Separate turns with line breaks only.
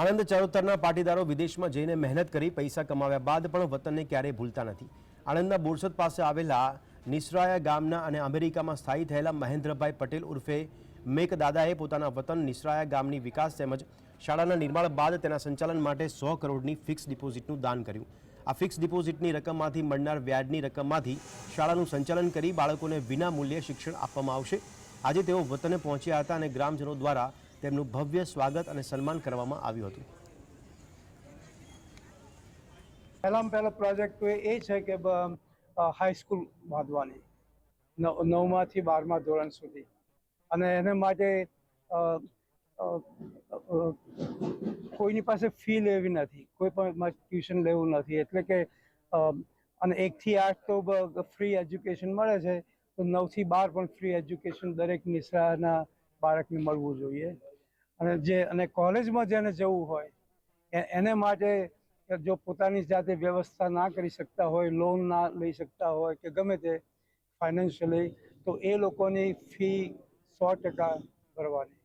આણંદ ચરોતરના પાટીદારો વિદેશમાં જઈને મહેનત કરી પૈસા કમાવ્યા બાદ પણ વતનને ક્યારેય ભૂલતા નથી. આણંદના બોરસદ પાસે આવેલા નિસરાયા ગામના અને અમેરિકામાં સ્થાયી થયેલા મહેન્દ્રભાઈ પટેલ ઉર્ફે મેક દાદાએ પોતાના વતન નિસરાયા ગામની વિકાસ તેમજ શાળાના નિર્માણ બાદ તેના સંચાલન માટે સો કરોડની ફિક્સ ડિપોઝિટનું દાન કર્યું. આ ફિક્સ ડિપોઝિટની રકમમાંથી મળનાર વ્યાજની રકમમાંથી શાળાનું સંચાલન કરી બાળકોને વિના મૂલ્યે શિક્ષણ આપવામાં આવશે. આજે તેઓ વતને પહોંચ્યા હતા અને ગ્રામજનો દ્વારા તેમનું ભવ્ય સ્વાગત અને સન્માન કરવામાં આવ્યું હતું.
પહેલામાં પહેલો પ્રોજેક્ટ એ છે કે હાઈસ્કૂલ બાંધવાની. નવ, નવમાંથી બારમા ધોરણ સુધી. અને એને માટે કોઈની પાસે ફી લેવી નથી. કોઈ પણ ટ્યુશન લેવું નથી. એટલે કે અને એકથી આઠ તો ફ્રી એજ્યુકેશન મળે છે. તો નવથી બાર પણ ફ્રી એજ્યુકેશન દરેક નિશાળના બાળકને મળવું જોઈએ. અને જે, અને કોલેજમાં જેને જવું હોય એને માટે જો પોતાની જાતે વ્યવસ્થા ના કરી શકતા હોય લોન ના લઈ શકતા હોય કે ગમે તે ફાઇનાન્શિયલી તો એ લોકોની ફી સો ટકા ભરવાની.